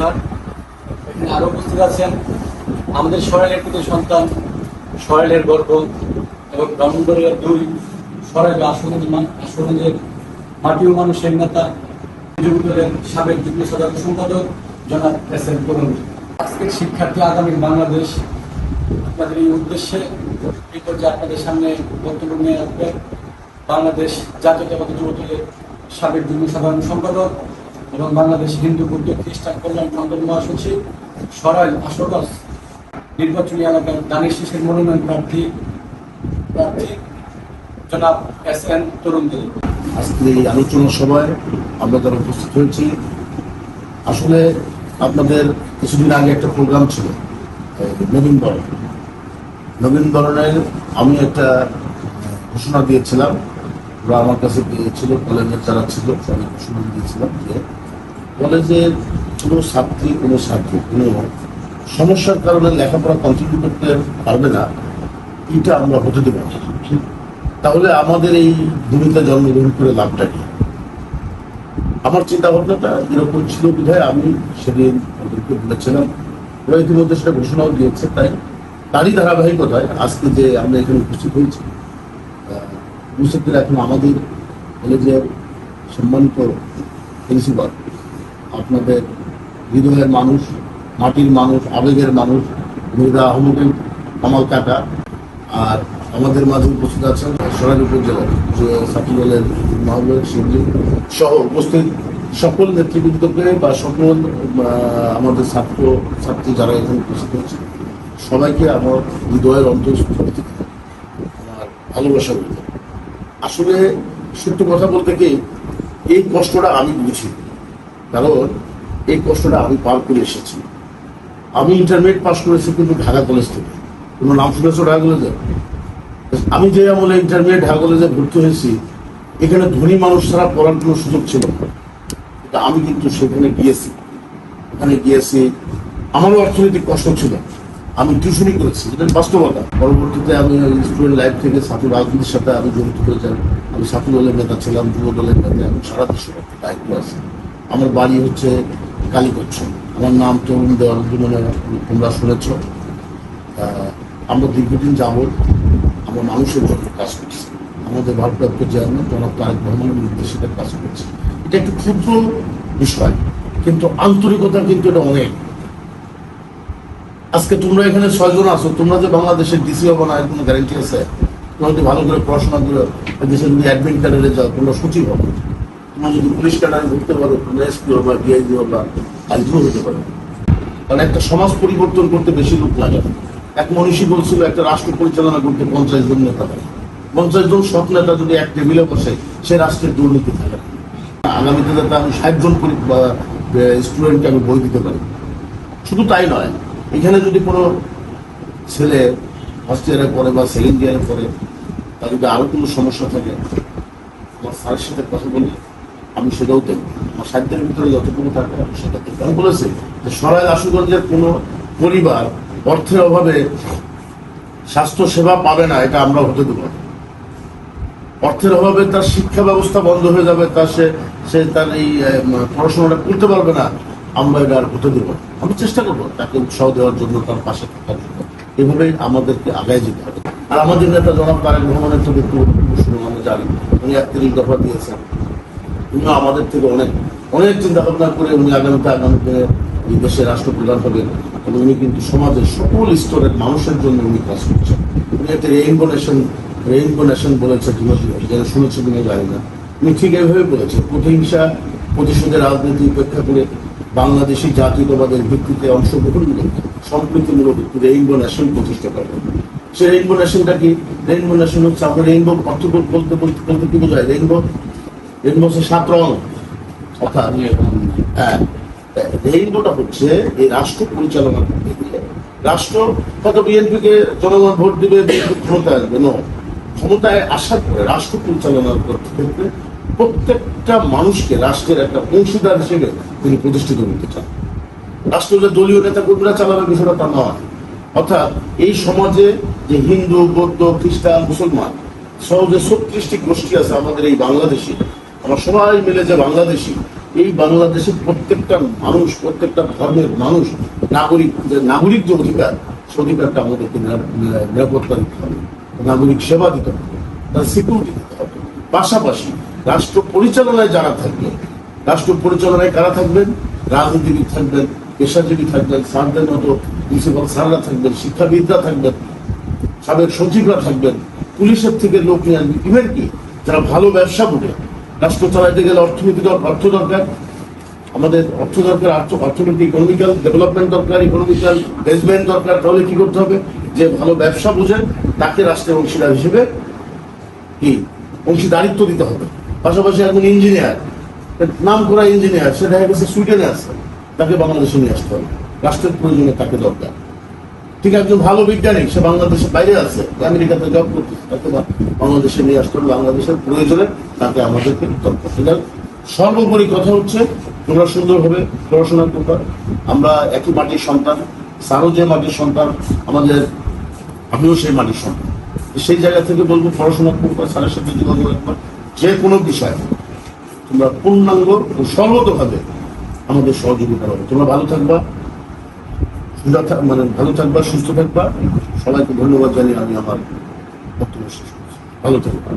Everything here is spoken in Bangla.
স্যার, এখানে আরও উপস্থিত আছেন আমাদের সরাইলের প্রতি সন্তান সরাইলের গর্ব এবং ব্রাহ্মণবাড়িয়ার দুই সরাইল আসনের আসনের মাটি ও মানুষের নেতা যুবদলের সাবেক যুগ্ম সাধারণ সম্পাদক জনাব এস এম করুন আজকের শিক্ষার্থী আগামী বাংলাদেশ, আপনাদের এই উদ্দেশ্যে এই পর্যায়ে আপনাদের সামনে বক্তব্য নিয়ে রাখবেন বাংলাদেশ জাতীয়তাবাদী যুবদলের সাবেক যুগ্ম সাধারণ সম্পাদক এবং বাংলাদেশ হিন্দু বৌদ্ধ খ্রিস্টান কল্যাণ মন্ডল মহাসচিব সরাইল আশুগঞ্জ নির্বাচনী এলাকার দানিশ শেষের মনোনয়ন প্রার্থী প্রার্থী জনাব এস এন তরুণ আজকে এই আলোচনা সভায় আমরা যারা উপস্থিত হয়েছি, আসলে আপনাদের কিছুদিন আগে একটা প্রোগ্রাম ছিল নবীন বরণ। নবীন বরণের আমি একটা ঘোষণা দিয়েছিলাম, ওরা আমার কাছে পেয়েছিল কলেজের যারা ছিল, আমি ঘোষণা দিয়েছিলাম যে কলেজের কোনো ছাত্রী কোনো ছাত্রী, কোনো সমস্যার কারণে লেখাপড়া কন্টিনিউ করতে পারবে না, এটা আমরা হতে দেবো তাহলে আমাদের এই ভূমিকা জন্মগ্রহণ করে লাভটা কি? আমার চিন্তা ভাবনাটা এরকম ছিল বিধায় আমি সেদিন ওদেরকে বলেছিলাম, ওরা ইতিমধ্যে সেটা ঘোষণাও দিয়েছে, তাই তারই ধারাবাহিকতায় আজকে যে আমরা এখানে উপস্থিত হয়েছি উপস্থিতিরা এখন আমাদের কলেজের সম্মানিত প্রিন্সিপাল আপনাদের হৃদয়ের মানুষ, মাটির মানুষ, আবেগের মানুষ মৃদা আহমদের কামাল কাটা, আর আমাদের মাঝে উপস্থিত আছেন সরাই উপজেলার যে ছাত্র দলের মহাবীর সহ উপস্থিত সকল নেতৃবৃন্দকে বা সকল আমাদের ছাত্র, ছাত্রী যারা এখানে উপস্থিত হয়েছে, সবাইকে আমার হৃদয়ের থেকে আমার ভালোবাসা আসলে সত্য কথা বলতে কি, এই কষ্টটা আমি বুঝি। কারণ এই কষ্টটা আমি পার করে এসেছি। আমি ইন্টারমিডিয়েট পাস করেছি কিন্তু ঢাকা কলেজ থেকে। কোনো নাম শুনেছো ঢাকা কলেজে আমি যে আমলে ইন্টারমিডিয়েট ঢাকা কলেজে ভর্তি হয়েছি, এখানে ধনী মানুষ ছাড়া পড়ার কোনো সুযোগ ছিল না। আমি কিন্তু সেখানে গিয়েছি। ওখানে গিয়েছি, আমারও অর্থনৈতিক কষ্ট ছিল। আমি টিউশনই করেছি, এটা বাস্তবতা। পরবর্তীতে আমি স্টুডেন্ট লাইফ থেকে ছাত্র রাজনীতির সাথে আমি জড়িত হয়ে যাই আমি ছাত্র দলের নেতা ছিলাম যুব দলের নেতা এবং সারা দেশের দায়িত্ব আছে। আমার বাড়ি হচ্ছে কালীকচ্ছ আমার নাম তরুণ দেওয়ার তোমরা শুনেছ। আমরা দীর্ঘদিন যাবৎ আমরা মানুষের জন্য কাজ করছি। আমাদের ভারপ্রাপ্ত চেয়ারম্যান জনাব তারেক রহমানের নির্দেশে এটা কাজ করছি। এটা একটু ক্ষুদ্র বিষয়, কিন্তু আন্তরিকতা কিন্তু এটা অনেক। আজকে তোমরা এখানে ছয়জন আছো, তোমরা যে বাংলাদেশের ডিসি হব না কোনো গ্যারেন্টি আছে? তোমরা যদি ভালো করে পড়াশোনা করে দেশে যদি অ্যাডমিন ক্যাডারে যাও, তোমরা সচিব হবে। তোমরা যদি পুলিশ ক্যাডারে ঘুরতে পারো তোমরা এসপি হবা ডিআইজি হবা আইজিও হতে পারো। কারণ একটা সমাজ পরিবর্তন করতে বেশি লোক লাগে। এক মনীষী বলছিল, একটা রাষ্ট্র পরিচালনা করতে পঞ্চাশ জন নেতা লাগে। পঞ্চাশ জন সৎ নেতা যদি এক টেবিলে বসে, সে রাষ্ট্রের দুর্নীতি থাকে। আগামীতে যাতে আমি ষাট জন স্টুডেন্টকে আমি বই দিতে পারি। শুধু তাই নয়, এখানে যদি কোনো ছেলে ফার্স্ট ইয়ারে পড়ে বা সেকেন্ড ইয়ারে পড়ে, তার যদি আরও কোনো সমস্যা থাকে, আমার স্যারের সাথে কথা বলি। আমি সেটাও দেখব আমার ভিতরে যতটুকু থাকে আমি সেটা দেখব আমি বলেছি যে সরাই আশুগঞ্জের কোনো পরিবার অর্থের অভাবে স্বাস্থ্য সেবা পাবে না, এটা আমরা হতে দেবো অর্থের অভাবে তার শিক্ষা ব্যবস্থা বন্ধ হয়ে যাবে তার সে সে তার এই পড়াশোনাটা করতে পারবে না, আমরা এটা আর হতে দেবো আমি চেষ্টা করব তাকে উৎসাহ দেওয়ার জন্য তার পাশে থাকার জন্য। এভাবেই আমাদেরকে আগায় যেতে হবে। আর আমাদের নেতা জনাব তারেক রহমানের তো শুরু আমরা জানি। উনি একত্রিশ দফা দিয়েছেন। উনি আমাদের থেকে অনেক অনেক চিন্তা ভাবনা করে উনি আগামীতে আগামীতে এই দেশের রাষ্ট্রপ্রধান হবেন এবং উনি কিন্তু সমাজের সকল স্তরের মানুষের জন্য উনি কাজ করছেন। উনি একটা রেইনবো নেশন রেইনবো নেশন বলেছে যেন শুনেছে তুমি জানি না। উনি ঠিক এভাবে বলেছে, প্রতিহিংসা প্রতিশোধের রাজনীতি উপেক্ষা করে বাংলাদেশি জাতীয়তাবাদের ভিত্তিতে অংশগ্রহণমূলক, সম্প্রীতিমূলক রেইনবো নেশন প্রতিষ্ঠা করবে সে রেইনবো নেশনটা কি? রেইনবো নেশন হচ্ছে আমরা রেইনবো অর্থ বলতে বলতে বলতে কি বোঝায়? রেইনবো হচ্ছে সাত রং। অর্থাৎ হ্যাঁ হচ্ছে এই রাষ্ট্র পরিচালনা করতে গেলে রাষ্ট্র হয়তো বিএনপিকে জনগণ ভোট দিবে ক্ষমতায় আসবে? ন ক্ষমতায় আসার পরে রাষ্ট্র ক্ষেত্রে প্রত্যেকটা মানুষকে রাষ্ট্রের একটা অংশীদার হিসেবে তিনি প্রতিষ্ঠিত করতে চান। রাষ্ট্র যে দলীয় নেতা কর্মীরা চালাবে বিষয়টা তা নয়। অর্থাৎ এই সমাজে যে হিন্দু বৌদ্ধ খ্রিস্টান মুসলমান সহ যে ছত্রিশটি গোষ্ঠী আছে আমাদের এই বাংলাদেশে আমরা সবাই মিলে যে বাংলাদেশি, এই বাংলাদেশের প্রত্যেকটা মানুষ, প্রত্যেকটা ধর্মের মানুষ, নাগরিক, যে নাগরিক যে অধিকার, সে অধিকারটা আমাদেরকে নিরা- নিরা- নিরাপত্তা দিতে হবে। নাগরিক সেবা দিতে হবে, তার সিকিউরিটি দিতে হবে। পাশাপাশি রাষ্ট্র পরিচালনায় যারা থাকবে রাষ্ট্র পরিচালনায় কারা থাকবেন? রাজনীতিবিদ থাকবেন, পেশাজীবী থাকবেন, স্যারদের মতো প্রিন্সিপাল স্যাররা থাকবেন, শিক্ষাবিদরা থাকবেন, সাবেক সচিবরা থাকবেন। পুলিশের থেকে লোক নিয়ে আসবে ইভেন কি, যারা ভালো ব্যবসা বোঝে রাষ্ট্র চালাইতে গেলে অর্থনীতি অর্থ দরকার। আমাদের অর্থ দরকার অর্থ- অর্থনৈতিক ইকোনমিক্যাল ডেভেলপমেন্ট দরকার ইকোনমিক্যাল বেসমেন্ট দরকার। তাহলে কি করতে হবে? যে ভালো ব্যবসা বোঝেন, তাকে রাষ্ট্রের অংশীদার হিসেবে কি? অংশীদারিত্ব দিতে হবে। পাশাপাশি একজন ইঞ্জিনিয়ার নাম করা ইঞ্জিনিয়ার সে দেখা গেছে সুইডেনে আছে, তাকে বাংলাদেশে নিয়ে আসতে হবে। রাষ্ট্রের প্রয়োজনে তাকে দরকার। ঠিক একজন ভালো বিজ্ঞানী, সে বাংলাদেশের বাইরে আছে, আমেরিকাতে জব করতেছে তাকে বা- বাংলাদেশে নিয়ে আসতে বাংলাদেশের প্রয়োজনে তাকে আমাদেরকে সুতরাং সর্বোপরি কথা হচ্ছে, তোমরা সুন্দরভাবে পড়াশোনা করবা। আমরা একই মাটির সন্তান, স্যারও যে মাটির সন্তান, আমাদের, আমিও সেই মাটির সন্তান। সেই জায়গা থেকে বলব, পড়াশোনা করবা, স্যারের সাথে যোগাযোগ রাখবা, যে কোনো বিষয়। তোমরা পূর্ণাঙ্গ ও সর্বতভাবে আমাদের সহযোগিতা হবে তোমরা ভালো থাকবা। মানে ভালো থাকবা, সুস্থ থাকবা। সবাইকে ধন্যবাদ জানিয়ে আমি আমার বক্তব্য শেষ করছি। ভালো থাকবা